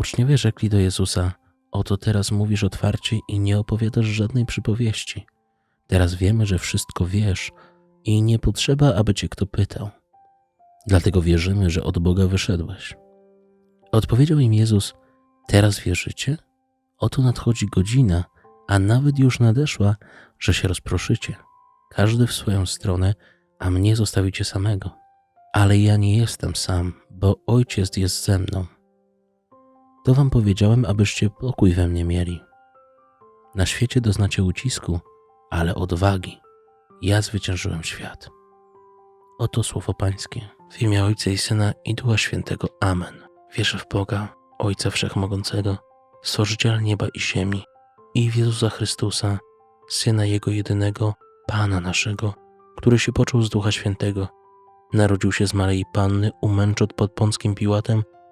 Uczniowie rzekli do Jezusa: Oto teraz mówisz otwarcie i nie opowiadasz żadnej przypowieści. Teraz wiemy, że wszystko wiesz i nie potrzeba, aby cię kto pytał. Dlatego wierzymy, że od Boga wyszedłeś. Odpowiedział im Jezus: Teraz wierzycie? Oto nadchodzi godzina, a nawet już nadeszła, że się rozproszycie. Każdy w swoją stronę, a mnie zostawicie samego. Ale ja nie jestem sam, bo Ojciec jest ze mną. To wam powiedziałem, abyście pokój we mnie mieli. Na świecie doznacie ucisku, ale odwagi. Ja zwyciężyłem świat. Oto słowo Pańskie. W imię Ojca i Syna i Ducha Świętego. Amen. Wierzę w Boga, Ojca Wszechmogącego, Stworzyciela nieba i ziemi i w Jezusa Chrystusa, Syna Jego jedynego, Pana naszego, który się począł z Ducha Świętego. Narodził się z Maryi Panny, umęczot pod Pąckim Piłatem,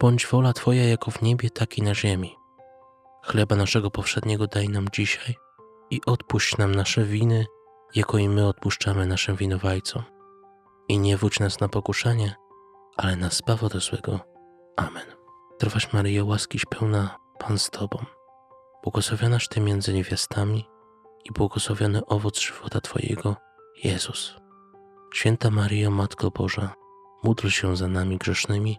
bądź wola Twoja jako w niebie, tak i na ziemi. Chleba naszego powszedniego daj nam dzisiaj i odpuść nam nasze winy, jako i my odpuszczamy naszym winowajcom. I nie wódź nas na pokuszenie, ale nas zbaw ode złego. Amen. Trwaś Maryjo, łaskiś pełna, Pan z Tobą. Błogosławionaś Ty między niewiastami i błogosławiony owoc żywota Twojego, Jezus. Święta Maryjo, Matko Boża, módl się za nami grzesznymi,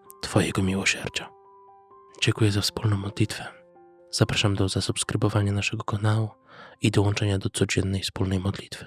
Twojego miłosierdzia. Dziękuję za wspólną modlitwę. Zapraszam do zasubskrybowania naszego kanału i dołączenia do codziennej wspólnej modlitwy.